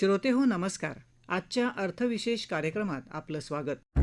श्रोते हो नमस्कार. आजच्या अर्थविशेष कार्यक्रमात आपलं स्वागत.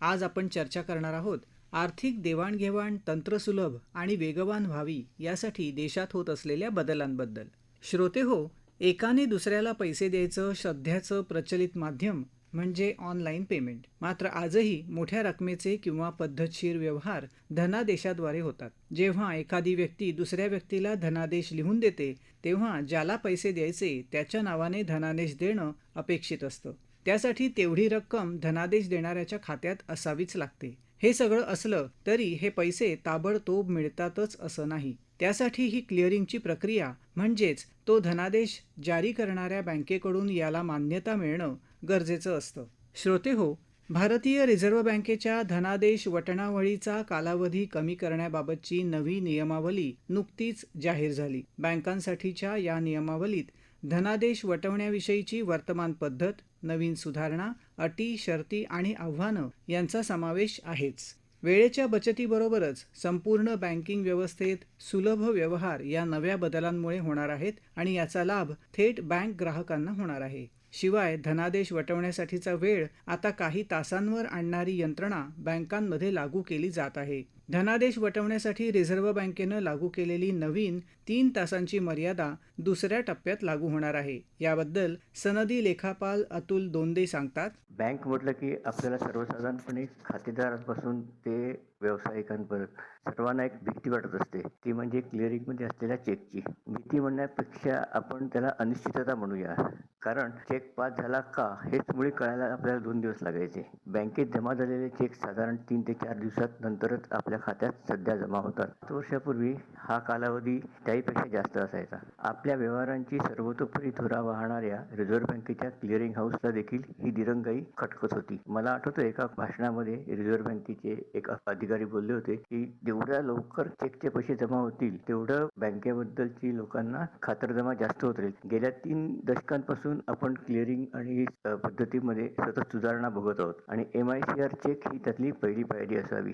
आज आपण चर्चा करणार आहोत आर्थिक देवाणघेवाण तंत्रसुलभ आणि वेगवान व्हावी यासाठी देशात होत असलेल्या बदलांबद्दल. श्रोते हो एकाने दुसऱ्याला पैसे द्यायचं सध्याचं प्रचलित माध्यम म्हणजे ऑनलाईन पेमेंट. मात्र आजही मोठ्या रकमेचे किंवा पद्धतशीर व्यवहार धनादेशाद्वारे होतात. जेव्हा एखादी व्यक्ती दुसऱ्या व्यक्तीला धनादेश लिहून देते तेव्हा ज्याला पैसे द्यायचे त्याच्या नावाने धनादेश देणं अपेक्षित असतं. त्यासाठी तेवढी रक्कम धनादेश देणाऱ्याच्या खात्यात असावीच लागते. हे सगळं असलं तरी हे पैसे ताबडतोब मिळतातच असं नाही. त्यासाठी ही क्लिअरिंगची प्रक्रिया म्हणजेच तो धनादेश जारी करणाऱ्या बँकेकडून याला मान्यता मिळणं गरजेचं असतं. श्रोते हो भारतीय रिझर्व्ह बँकेच्या धनादेश वटणावळीचा कालावधी कमी करण्याबाबतची नवी नियमावली नुकतीच जाहीर झाली. बँकांसाठीच्या या नियमावलीत धनादेश वटवण्याविषयीची वर्तमान पद्धत नवीन सुधारणा अटी शर्ती आणि आव्हानं यांचा समावेश आहेच. वेळेच्या बचतीबरोबरच संपूर्ण बँकिंग व्यवस्थेत सुलभ व्यवहार या नव्या बदलांमुळे होणार आहेत आणि याचा लाभ थेट बँक ग्राहकांना होणार आहे. शिवाय धनादेश वटवण्यासाठीचा वेळ आता काही तासांवर आणणारी यंत्रणा बँकांमध्ये लागू केली जात आहे. धनादेश वटवण्यासाठी रिझर्व्ह बँकेनं लागू केलेली नवीन तीन तासांची मर्यादा दुसऱ्या टप्प्यात लागू होणार आहे. याबद्दल सनदी लेखापाल अतुल दोंदे सांगतात. बँक म्हटलं की आपल्याला सर्वसाधारणपणे खातेदारांपासून ते व्यावसायिकांपर्यंत सर्वांना एक भीती वाटत असते. ती म्हणजे क्लिअरिंगमध्ये असलेल्या चेकची. भीती म्हणण्यापेक्षा आपण त्याला अनिश्चितता म्हणूया. कारण चेक पास झाला का हेच मुळे कळायला आपल्याला दोन दिवस लागायचे. बँकेत जमा झालेले चेक साधारण तीन ते चार दिवसात नंतरच आपल्या खात्यात सध्या जमा होतात. पाच वर्षापूर्वी हा कालावधी त्याहीपेक्षा जास्त असायचा. आपल्या व्यवहारांची सर्वतोपरी धुरा वाहणाऱ्या रिझर्व्ह बँकेच्या क्लिअरिंग हाऊसला देखील ही दिरंगाई खटकत होती. मला आठवतं एका भाषणामध्ये रिझर्व्ह बँकेचे एक अधिकारी बोलले होते की जेवढ्या लवकर चेकचे पैसे जमा होतील तेवढं बँकेबद्दलची लोकांना खातरजमा जास्त होत राहील. गेल्या तीन दशकांपासून आपण क्लिअरिंग आणि पद्धतीमध्ये सतत सुधारणा बघत आहोत आणि M I C R check ही त्यातली पहिली पायरी असावी.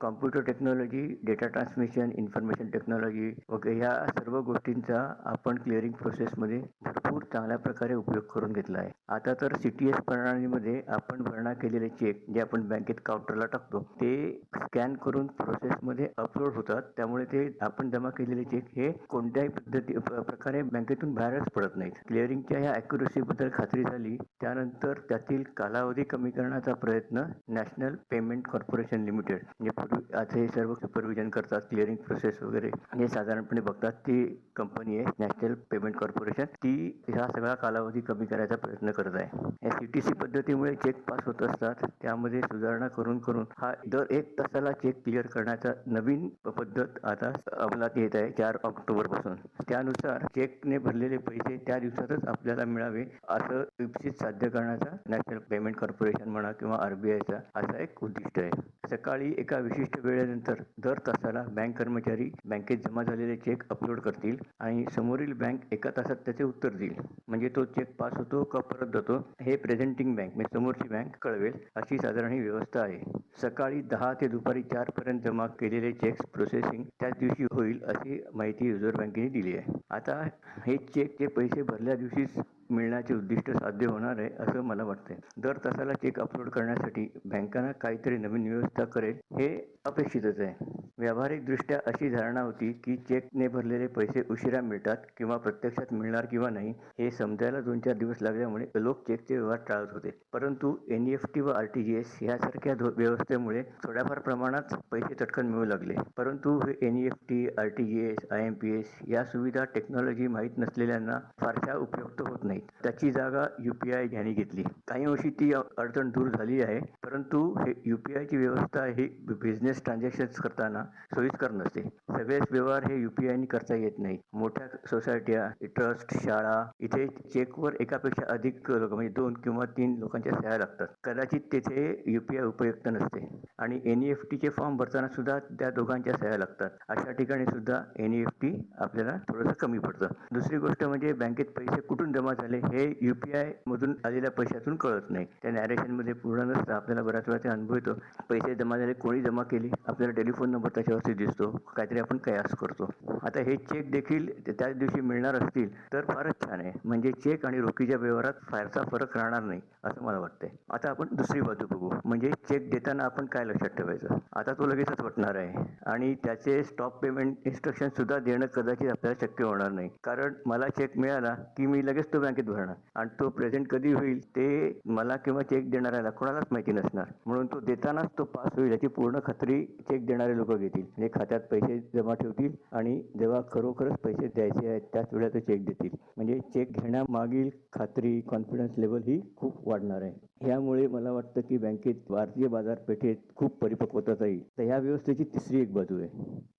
Computer technology data transmission information technology वगैरे ह्या सर्व गोष्टींचा आपण क्लिअरिंग प्रोसेसमध्ये भरपूर चांगल्या प्रकारे उपयोग करून घेतला आहे. आता तर सी टी एस प्रणालीमध्ये आपण भरणा केलेले चेक जे आपण बँकेत काउंटरला टाकतो ते स्कॅन करून प्रोसेसमध्ये अपलोड होतात. त्यामुळे ते आपण जमा केलेले चेक हे कोणत्याही पद्धती प्रकारे बँकेतून बाहेरच पडत नाहीत. क्लिअरिंगच्या ह्या अॅक्युरेसीबद्दल खात्री झाली त्यानंतर त्यातील कालावधी कमी करण्याचा प्रयत्न नॅशनल पेमेंट कॉर्पोरेशन लिमिटेड म्हणजे आता हे सर्व सुपरविजन करतात क्लिअरिंग प्रोसेस वगैरे. हे साधारणपणे बघतात ती कंपनी आहे नॅशनल पेमेंट कॉर्पोरेशन ती ह्या सगळा कालावधी कमी करायचा प्रयत्न करत आहे. या सी टी सी पद्धतीमुळे चेक पास होत असतात. त्यामध्ये सुधारणा करून करून हा दर एक तासाला चेक क्लिअर करण्याचा नवीन पद्धत आता अंमलात येत आहे चार ऑक्टोबरपासून त्यानुसार चेकने भरलेले पैसे त्या दिवसातच आपल्याला मिळावे असं इप्सित साध्य करण्याचा नॅशनल पेमेंट कॉर्पोरेशन म्हणा किंवा आरबीआयचा असा एक उद्दिष्ट आहे. सकाळी एका विशिष्ट वेळेनंतर दर तासाला बँक कर्मचारी बँकेत जमा झालेले चेक अपलोड करतील आणि समोरील बँक एका तासात त्याचे उत्तर देईल. म्हणजे तो चेक पास होतो का परत जातो हे प्रेझेंटिंग बँक म्हणजे समोरची बँक कळवेल अशी साधारण ही व्यवस्था आहे. सकाळी दहा ते दुपारी चार पर्यंत जमा केलेले चेक्स प्रोसेसिंग त्याच दिवशी होईल अशी माहिती रिझर्व्ह बँकेने दिली आहे. आता हे चेकचे पैसे भरल्या दिवशीच मिळण्याचे उद्दिष्ट साध्य होणार आहे असं मला वाटतंय. दर तासाला चेक अपलोड करण्यासाठी बँकांना काहीतरी नवीन व्यवस्था करेल हे अपेक्षितच आहे. व्यावहारिकदृष्ट्या अशी धारणा होती की चेकने भरलेले पैसे उशिरा मिळतात किंवा प्रत्यक्षात मिळणार किंवा नाही हे समजायला दोन चार दिवस लागल्यामुळे लोक चेकचे व्यवहार टाळत होते. परंतु एन ई एफ टी व आर टी जी एस यासारख्या धो- व्यवस्थेमुळे थोड्याफार प्रमाणात पैसे चटकन मिळू लागले. परंतु हे N E F T R T G S I M P S या सुविधा टेक्नॉलॉजी माहीत नसलेल्यांना फारशा उपयुक्त होत नाहीत. त्याची जागा यू पी आय यांनी घेतली. काही अंशी ती अडचण दूर झाली आहे परंतु हे यू पी आयची व्यवस्था ही बिझनेस ट्रान्झॅक्शन्स करताना सोयीस्कर नसते. सगळेच व्यवहार हे युपीआयने करता येत नाही मोठ्या सोसायट्या ट्रस्ट शाळा इथे चेकवर एकापेक्षा अधिक लोक म्हणजे दोन किंवा तीन लोकांच्या सह्या लागतात. कदाचित तेथे युपीआय उपयुक्त नसते. आणि एन एफ टीचे फॉर्म भरताना सुद्धा त्या दोघांच्या सह्या लागतात. अशा ठिकाणी सुद्धा एन एफ टी आपल्याला थोडंसं कमी पडतं. दुसरी गोष्ट म्हणजे बँकेत पैसे कुठून जमा झाले हे युपीआय मधून आलेल्या पैशातून कळत नाही. त्या नॅरेशनमध्ये पूर्ण नसतं. आपल्याला बऱ्याच वेळा ते अनुभव येतो. पैसे जमा झाले कोणी जमा केली. आपल्याला टेलिफोन नंबर त्याच्यावरती दिसतो. काहीतरी आपण कयास करतो. आता हे चेक देखील त्याच दिवशी मिळणार असतील तर फारच छान आहे. म्हणजे चेक आणि रोखीच्या व्यवहारात फारसा फरक राहणार नाही असं मला वाटतंय. आता आपण दुसरी बाजू बघू. म्हणजे चेक देताना आपण काय लक्षात ठेवायचं? आता तो लगेचच वाटणार आहे. आणि त्याचे स्टॉप पेमेंट इन्स्ट्रक्शन सुद्धा देणं कदाचित आपल्याला शक्य होणार नाही. कारण मला चेक मिळाला की मी लगेच तो बँकेत भरणार. आणि तो प्रेझेंट कधी होईल ते मला किंवा चेक देणाऱ्याला कोणालाच माहिती नसणार. म्हणून तो देतानाच तो पास होईल याची पूर्ण खात्री चेक देणारे लोक घेतील. म्हणजे खात्यात पैसे जमा ठेवतील आणि जेव्हा खरोखरच पैसे द्यायचे आहेत त्याच वेळा ते चेक देतील. म्हणजे चेक घेण्यामागील खात्री कॉन्फिडन्स लेवल ही खूप वाढणार आहे. ह्यामुळे मला वाटतं की बँकेत भारतीय बाजारपेठेत खूप परिपक्वता जाईल तर ह्या व्यवस्थेची तिसरी एक बाजू आहे.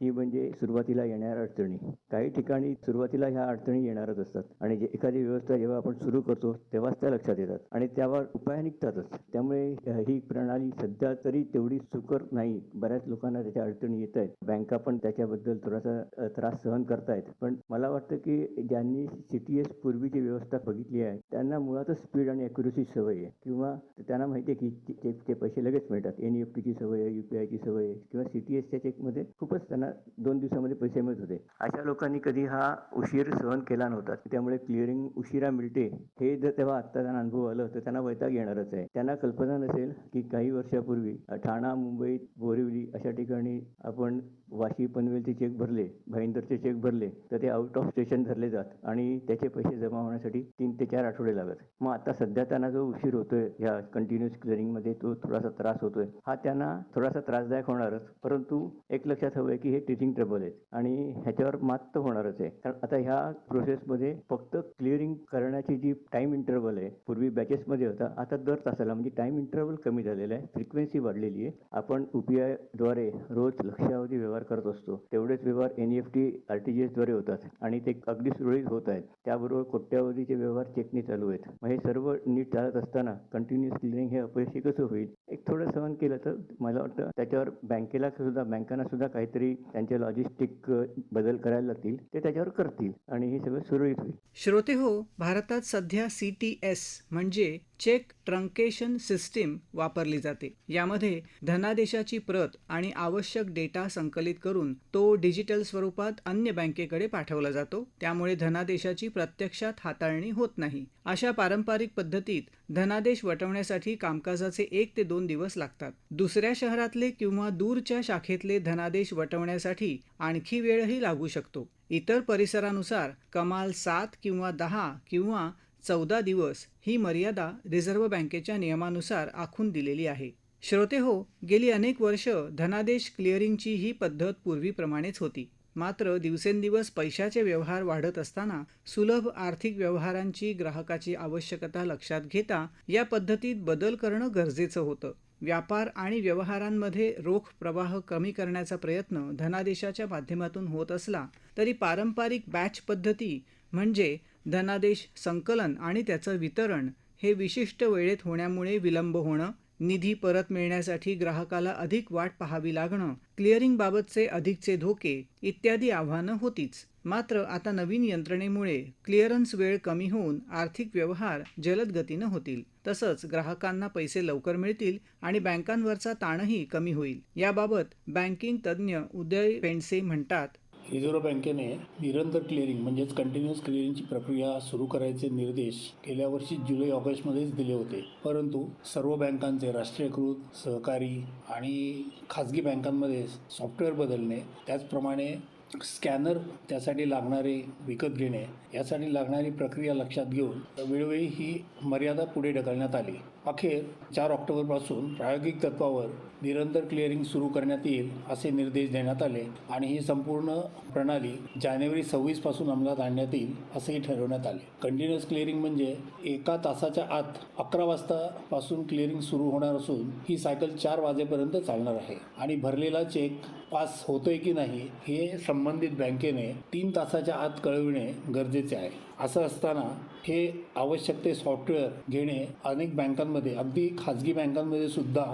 ती म्हणजे सुरुवातीला येणाऱ्या अडचणी. काही ठिकाणी सुरुवातीला ह्या अडचणी येणारच असतात. आणि जे एखादी व्यवस्था जेव्हा आपण सुरू करतो तेव्हाच त्या लक्षात येतात. आणि त्यावर उपाय निघतातच. त्यामुळे ही प्रणाली सध्या तरी तेवढी सुकर नाही. बऱ्याच लोकांना त्याच्या अडचणी येत आहेत. बँका पण त्याच्याबद्दल थोडासा त्रास सहन करतायत. पण मला वाटतं की ज्यांनी सी टी एस पूर्वीची व्यवस्था बघितली आहे त्यांना मुळातच स्पीड आणि अॅक्युरेसी सवय आहे. किंवा त्यांना माहिती आहे की चेकचे पैसे लगेच मिळतात. एन ई एफ टीची सवय आहे युपीआयची सवय आहे. किंवा सी टी एसच्या चेकमध्ये खूपच त्यांना दोन दिवसामध्ये पैसे मिळत होते. अशा लोकांनी कधी हा उशीर सहन केला नव्हता. त्यामुळे क्लिअरिंग उशिरा मिळते. हे जर तेव्हा आत्ता त्यांना अनुभव आलं तर त्यांना वैताग येणारच आहे. त्यांना कल्पना नसेल की काही वर्षापूर्वी ठाणा मुंबई बोरिवली अशा ठिकाणी आपण वाशी पनवेलचे चेक भरले भाईंदरचे चेक भरले तर ते आउट ऑफ स्टेशन धरले जात आणि त्याचे पैसे जमा होण्यासाठी तीन ते चार आठवडे लागत. मग आता सध्या त्यांना जो उशीर होतोय ह्या कंटिन्युअस क्लिअरिंगमध्ये तो थोडासा त्रास होतोय. हा त्यांना थोडासा त्रासदायक होणारच परंतु एक लक्षात हवं आहे की हे टीचिंग ट्रबल आहे आणि ह्याच्यावर मात तर होणारच आहे. कारण आता ह्या प्रोसेसमध्ये फक्त क्लिअरिंग करण्याची जी टाइम इंटरवल आहे पूर्वी बॅचेसमध्ये होता आता दर तासाला म्हणजे टाइम इंटरवल कमी झालेला आहे फ्रिक्वेन्सी वाढलेली आहे. आपण UPI द्वारे रोज लक्षावधी व्यवहार करत असतो. तेवढेच व्यवहार N F T R T G एसद्वारे होतात आणि ते अगदी सुरळीत होत आहेत. त्याबरोबर कोट्यावधीचे व्यवहार चेकने चालू आहेत. मग हे सर्व नीट चालत असताना कंटिन्युअस क्लिअरिंग हे अपयशी कसं होईल? एक थोडं सहन केलं तर मला वाटतं त्याच्यावर बँकेला सुद्धा बँकांना सुद्धा काहीतरी त्यांचे लॉजिस्टिक बदल करायला लागतील. ते त्याच्यावर करतील आणि हे सगळं सुरळीत होईल. श्रोते हो भारतात सध्या सी टी एस म्हणजे चेक ट्रंकेशन सिस्टीम वापरली जाते. यामध्ये धनादेशाची प्रत आणि आवश्यक डेटा संकलित करून तो डिजिटल स्वरूपात अन्य बँकेकडे पाठवला जातो. त्यामुळे धनादेशाची प्रत्यक्षात हाताळणी होत नाही. अशा पारंपरिक पद्धतीत धनादेश वटवण्यासाठी कामकाजाचे एक ते दोन दिवस लागतात. दुसऱ्या शहरातले किंवा दूरच्या शाखेतले धनादेश वटवण्यासाठी आणखी वेळही लागू शकतो. इतर परिसरानुसार कमाल सात किंवा दहा किंवा चौदा दिवस ही मर्यादा रिझर्व्ह बँकेच्या नियमानुसार आखून दिलेली आहे. श्रोते हो गेली अनेक वर्ष धनादेश क्लिअरिंगची ही पद्धत पूर्वीप्रमाणेच होती. मात्र दिवसेंदिवस पैशाचे व्यवहार वाढत असताना सुलभ आर्थिक व्यवहारांची ग्राहकाची आवश्यकता लक्षात घेता या पद्धतीत बदल करणं गरजेचं होतं. व्यापार आणि व्यवहारांमध्ये रोख प्रवाह कमी करण्याचा प्रयत्न धनादेशाच्या माध्यमातून होत असला तरी पारंपरिक बॅच पद्धती म्हणजे धनादेश संकलन आणि त्याचं वितरण हे विशिष्ट वेळेत होण्यामुळे विलंब होणं निधी परत मिळण्यासाठी ग्राहकाला अधिक वाट पाहावी लागणं क्लिअरिंगबाबतचे अधिकचे धोके इत्यादी आव्हानं होतीच. मात्र आता नवीन यंत्रणेमुळे क्लिअरन्स वेळ कमी होऊन आर्थिक व्यवहार जलद गतीनं होतील. तसंच ग्राहकांना पैसे लवकर मिळतील आणि बँकांवरचा ताणही कमी होईल. याबाबत बँकिंग तज्ज्ञ उदय पेंडसे म्हणतात रिझर्व्ह बँकेने निरंतर क्लिअरिंग म्हणजेच कंटिन्युअस क्लिअरिंगची प्रक्रिया सुरू करायचे निर्देश गेल्या वर्षी जुलै ऑगस्टमध्येच दिले होते. परंतु सर्व बँकांचे राष्ट्रीयकृत सहकारी आणि खाजगी बँकांमध्ये सॉफ्टवेअर बदलणे त्याचप्रमाणे स्कॅनर त्यासाठी लागणारे विकत घेणे यासाठी लागणारी प्रक्रिया लक्षात घेऊन वेळोवेळी ही मर्यादा पुढे ढकलण्यात आली. अखेर चार ऑक्टोबरपासून प्रायोगिक तत्वावर निरंतर क्लिअरिंग सुरू करण्यात येईल असे निर्देश देण्यात आले आणि ही संपूर्ण प्रणाली जानेवारी सव्वीसपासून अंमलात आणण्यात येईल असेही ठरवण्यात आले. कंटिन्युअस क्लिअरिंग म्हणजे एका तासाच्या आत अकरा वाजतापासून क्लिअरिंग सुरू होणार असून ही सायकल चार वाजेपर्यंत चालणार आहे आणि भरलेला चेक पास होतोय की नाही हे संबंधित बँकेने तीन तासाच्या आत कळविणे गरजेचे आहे. असं असताना हे आवश्यक ते सॉफ्टवेअर घेणे अनेक बँकांमध्ये अगदी खाजगी बँकांमध्ये सुद्धा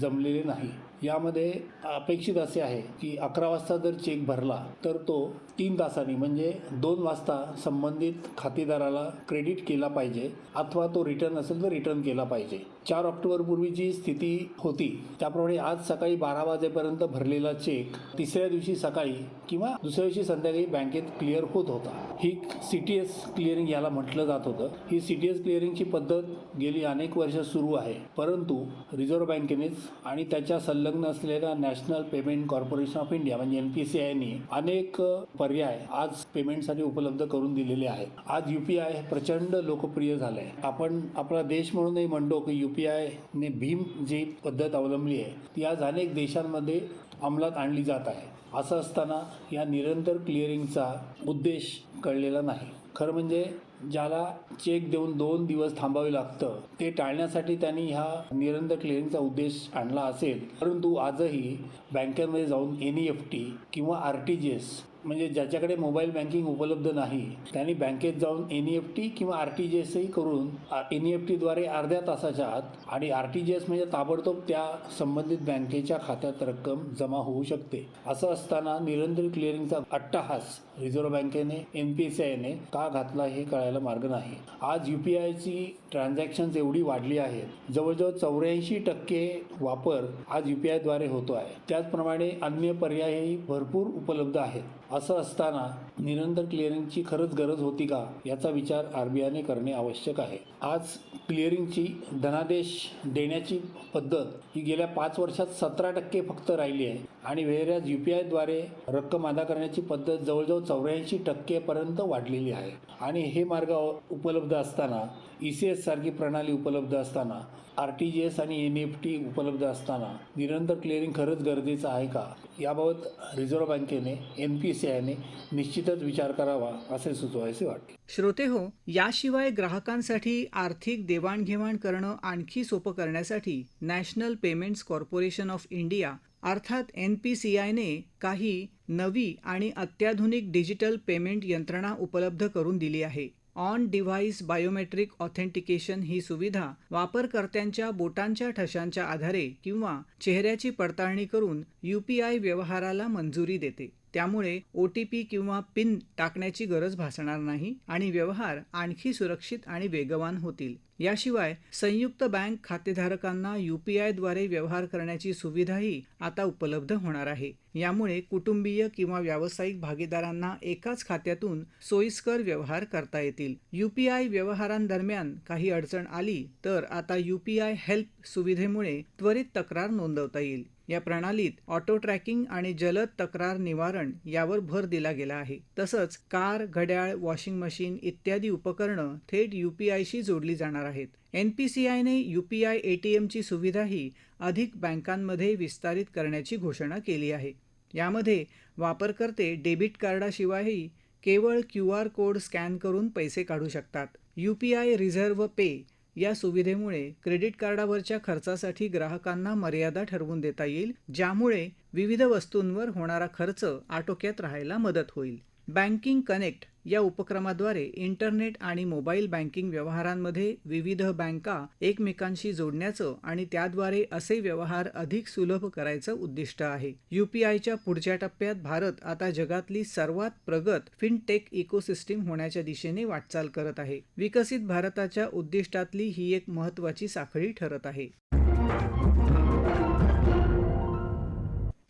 जमलेले नाही. यामध्ये अपेक्षित असे आहे की अकरा वाजता जर चेक भरला तर तो तीन तासांनी म्हणजे दोन वाजता संबंधित खातेदाराला क्रेडिट केला पाहिजे अथवा तो रिटर्न असेल तर रिटर्न केला पाहिजे. चार ऑक्टोबरपूर्वी जी स्थिती होती त्याप्रमाणे आज सकाळी बारा वाजेपर्यंत भरलेला चेक तिसऱ्या दिवशी सकाळी किंवा दुसऱ्या दिवशी संध्याकाळी बँकेत क्लिअर होत होता. ही सी टी एस क्लिअरिंग याला म्हटलं जात होतं. ही सी टी एस क्लिअरिंगची पद्धत गेली अनेक वर्ष सुरू आहे. परंतु रिझर्व्ह बँकेनेच आणि त्याच्या संलग्न असलेल्या national payment corporation of India म्हणजे एन पी सी आयने अनेक पर्याय आज पेमेंटसाठी उपलब्ध करून दिलेले आहेत. आज यू पी आय प्रचंड लोकप्रिय झालं आहे आपण आपला देश म्हणूनही म्हणतो की यू आयने भीम जी पद्धत अवलंबली आहे. ती आज अनेक देशांमध्ये अंमलात आणली जात आहे. असं असताना या निरंतर क्लिअरिंगचा उद्देश कळलेला नाही. खरं म्हणजे ज्याला चेक देऊन दोन दिवस थांबावे लागतं ते टाळण्यासाठी त्यांनी ह्या निरंतर क्लिअरिंगचा उद्देश आणला असेल. परंतु आजही बँकेमध्ये जाऊन एन ई एफ टी किंवा आर टी जी एस म्हणजे ज्याच्याकडे मोबाईल बँकिंग उपलब्ध नाही त्यांनी बँकेत जाऊन एन ई एफ टी किंवा आर टी जी एसही करून एन ई एफ टीद्वारे अर्ध्या तासाच्या आत आणि आर टी जी एस म्हणजे ताबडतोब त्या संबंधित बँकेच्या खात्यात रक्कम जमा होऊ शकते. असं असताना निरंतर क्लिअरिंगचा अट्टहास रिझर्व्ह बँकेने एन पी सी आयने का घातला हे कळायला मार्ग नाही. आज यू पी आयची ट्रान्झॅक्शन्स एवढी वाढली आहेत. जवळजवळ चौऱ्याऐंशी टक्के वापर आज यू पी आयद्वारे होतो आहे त्याचप्रमाणे अन्य पर्यायही भरपूर उपलब्ध आहेत. असं असताना निरंतर क्लिअरिंगची खरंच गरज होती का याचा विचार आर बी आयने करणे आवश्यक आहे. आज क्लिअरिंगची धनादेश देण्याची पद्धत ही गेल्या पाच वर्षात सतरा टक्के फक्त राहिली आहे आणि वेळेस यू पी आयद्वारे रक्कम अदा करण्याची पद्धत जवळजवळ चौऱ्याऐंशी टक्केपर्यंत वाढलेली आहे. आणि हे मार्ग उपलब्ध असताना ई सी एस सारखी प्रणाली उपलब्ध असताना आर टी जी एस आणि एन एफ टी उपलब्ध असताना निरंतर क्लिअरिंग खरंच गरजेचं आहे का? याबाबत रिझर्व्ह बँकेने एन पी सी आयने निश्चितच विचार करावा असे सुचवायचे वाटते. श्रोते हो याशिवाय ग्राहकांसाठी आर्थिक देवाणघेवाण करणं आणखी सोपं करण्यासाठी national payments corporation of India अर्थात एन पी सी आयने काही नवी आणि अत्याधुनिक डिजिटल पेमेंट यंत्रणा उपलब्ध करून दिली आहे. ऑन डिव्हाइस बायोमेट्रिक ऑथेंटिकेशन ही सुविधा वापरकर्त्यांच्या बोटांच्या ठशांच्या आधारे किंवा चेहऱ्याची पडताळणी करून यूपीआय व्यवहाराला मंजुरी देते. त्यामुळे ओ टी पी किंवा पिन टाकण्याची गरज भासणार नाही आणि व्यवहार आणखी सुरक्षित आणि वेगवान होतील. याशिवाय संयुक्त बँक खातेधारकांना युपीआयद्वारे व्यवहार करण्याची सुविधाही आता उपलब्ध होणार आहे. यामुळे कुटुंबीय किंवा व्यावसायिक भागीदारांना एकाच खात्यातून सोयीस्कर व्यवहार करता येतील. युपीआय व्यवहारांदरम्यान काही अडचण आली तर आता युपीआय हेल्प सुविधेमुळे त्वरित तक्रार नोंदवता येईल. या प्रणालीत ऑटो ट्रॅकिंग आणि जलद तक्रार निवारण यावर भर दिला गेला आहे. तसंच कार घड्याळ वॉशिंग मशीन इत्यादी उपकरणं थेट यू पी आयशी जोडली जाणार आहेत. N P C आयने U P I A T एमची सुविधाही अधिक बँकांमध्ये विस्तारित करण्याची घोषणा केली आहे. यामध्ये वापरकर्ते डेबिट कार्डाशिवायही केवळ क्यू आर कोड स्कॅन करून पैसे काढू शकतात. U P I reserve pay या सुविधेमुळे क्रेडिट कार्डावरच्या खर्चासाठी ग्राहकांना मर्यादा ठरवून देता येईल ज्यामुळे विविध वस्तूंवर होणारा खर्च आटोक्यात राहायला मदत होईल. बँकिंग कनेक्ट या उपक्रमाद्वारे इंटरनेट आणि मोबाईल बँकिंग व्यवहारांमध्ये विविध बँका एकमेकांशी जोडण्याचं आणि त्याद्वारे असे व्यवहार अधिक सुलभ करायचं उद्दिष्ट आहे. युपीआयच्या पुढच्या टप्प्यात भारत आता जगातली सर्वात प्रगत फिनटेक इकोसिस्टीम होण्याच्या दिशेने वाटचाल करत आहे. विकसित भारताच्या उद्दिष्टातली ही एक महत्वाची साखळी ठरत आहे.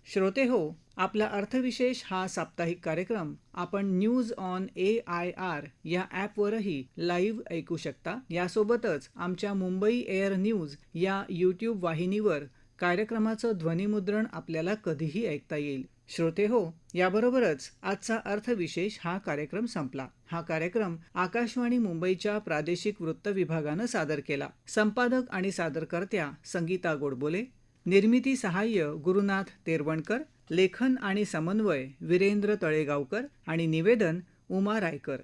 श्रोते हो आपला अर्थविशेष हा साप्ताहिक कार्यक्रम आपण news on A I R या ॲपवरही लाईव्ह ऐकू शकता. यासोबतच आमच्या मुंबई एअर न्यूज या यूट्यूब वाहिनीवर कार्यक्रमाचं ध्वनिमुद्रण आपल्याला कधीही ऐकता येईल. श्रोते हो याबरोबरच आजचा अर्थविशेष हा कार्यक्रम संपला. हा कार्यक्रम आकाशवाणी मुंबईच्या प्रादेशिक वृत्त विभागानं सादर केला. संपादक आणि सादरकर्त्या संगीता गोडबोले. निर्मिती सहाय्य गुरुनाथ तेरवणकर. लेखन आणि समन्वय वीरेंद्र तळेगावकर आणि निवेदन उमा रायकर.